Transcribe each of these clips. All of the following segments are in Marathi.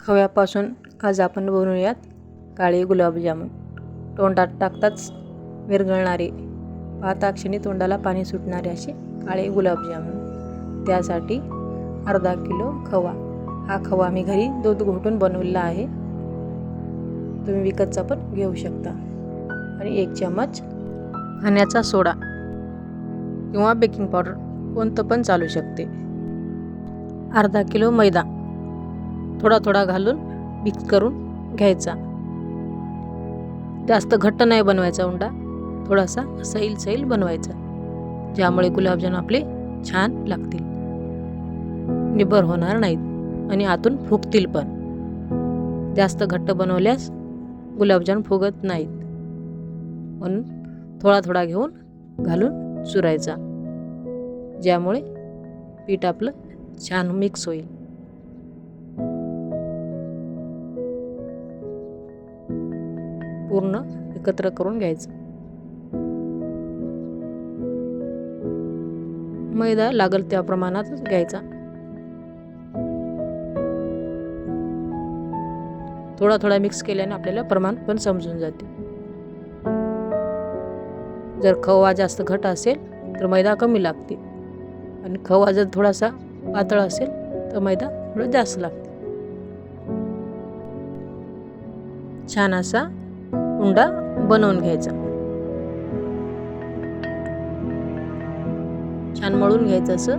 खव्यापासून आज आपण बनवूयात. काळे गुलाबजामुन. तोंडात टाकताच विरघळणारे पाहता क्षणी तोंडाला पाणी सुटणारे असे काळे गुलाबजामुन. त्यासाठी अर्धा किलो खवा. हा खवा मी घरी दूध घोटून बनवलेला आहे. तुम्ही विकतचा पण घेऊ शकता. आणि एक चम्मच खाण्याचा सोडा किंवा बेकिंग पावडर. कोणतं पण चालू शकते. अर्धा किलो मैदा. थोडा थोडा घालून मिक्स करून घ्यायचा. जास्त घट्ट नाही बनवायचा उंडा थोडासा सैल सैल बनवायचा ज्यामुळे गुलाबजाम आपले छान लागतील. निबर होणार नाहीत आणि आतून फुगतील पण. जास्त घट्ट बनवल्यास गुलाबजाम फुगत नाहीत. म्हणून थोडा थोडा घेऊन घालून चुरायचा ज्यामुळे पीठ आपलं छान मिक्स होईल. पूर्ण एकत्र करून घ्यायचं. मैदा लागल त्या प्रमाणातच घ्यायचा. थोडा थोडा मिक्स केल्याने आपल्याला प्रमाण पण समजून जाते. जर खवा जास्त घट असेल तर मैदा कमी लागते. आणि खवा जर थोडासा पातळ असेल तर मैदा थोडं जास्त लागते. छान असा कुंडा बनवून घ्यायचा. छान मळून घ्यायचं असं.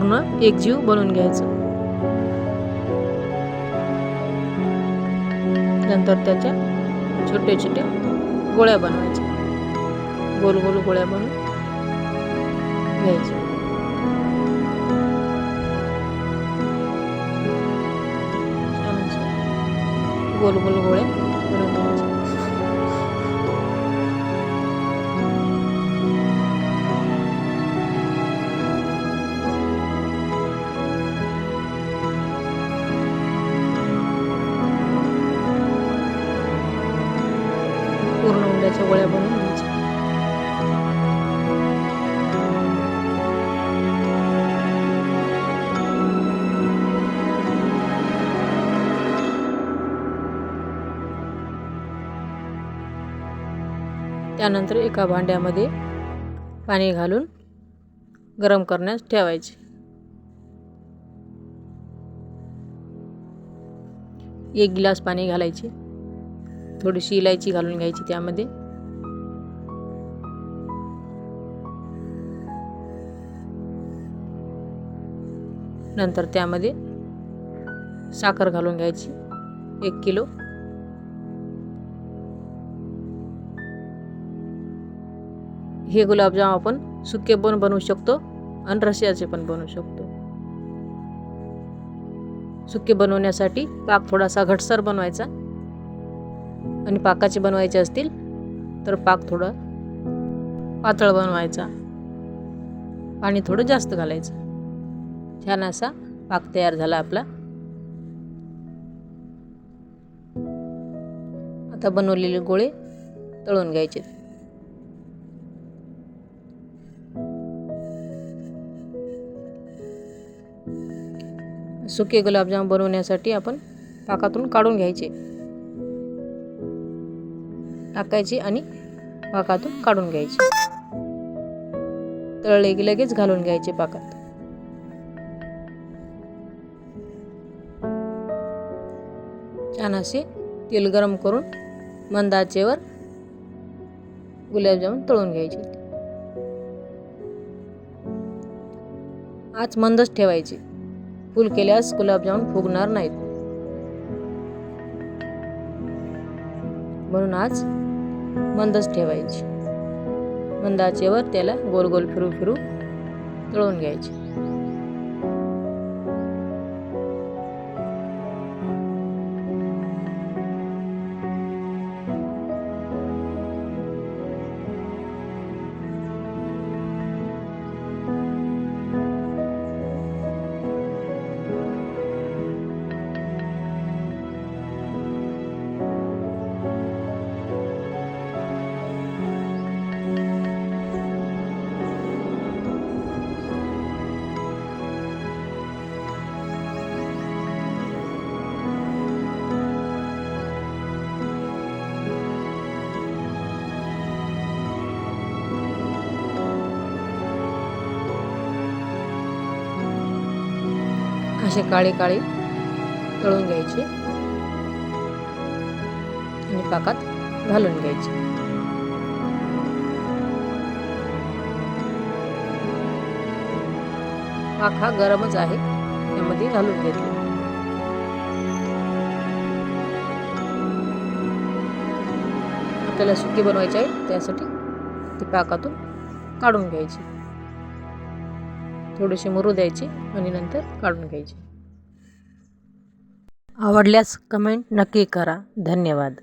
पूर्ण एकजीव बनवून घ्यायचं. नंतर त्याच्या छोटे छोटे गोळ्या बनवायच्या. गोल गोल गोळ्या बनवून घ्यायच्या. गोल गोल गोळ्या त्यानंतर एका भांड्यामध्ये पाणी घालून गरम करण्यास ठेवायचे. एक गिलास पाणी घालायचे. थोडीशी इलायची घालून घ्यायची त्यामध्ये. नंतर त्यामध्ये साखर घालून घ्यायची. एक किलो. हे गुलाबजाम आपण सुके पण बनवू शकतो आणि रशियाचे पण बनवू शकतो. सुके बनवण्यासाठी पाक थोडासा घटसर बनवायचा. आणि पाकाचे बनवायचे असतील तर पाक थोडं पातळ बनवायचा. पाणी थोडं जास्त घालायचं. छान असा पाक तयार झाला आपला. आता बनवलेले गोळे तळून घ्यायचे. सुके गुलाबजाम बनवण्यासाठी आपण पाकातून काढून घ्यायचे. टाकायचे आणि पाकातून काढून घ्यायचे. तळले की लगेच घालून घ्यायचे पाकात. छान असे तेल गरम करून मंद आचेवर गुलाबजामुन तळून घ्यायचे. आज मंदच ठेवायचे. फुल केल्यास गुलाबजामुन फुगणार नाहीत. म्हणून आज मंदच ठेवायची. मंदाचेवर त्याला गोल गोल फिरू फिरू तळून घ्यायचे. असे काळे काळे तळून घ्यायचे. आणि पाकात घालून घ्यायचे. पाक हा गरमच आहे त्यामध्ये घालून घेतले. आपल्याला सुकी बनवायची आहे त्यासाठी ती पाकातून काढून घ्यायची. थोडीशी मुरू द्यायची आणि नंतर काढून घ्यायची. आवडल्यास कमेंट नक्की करा. धन्यवाद.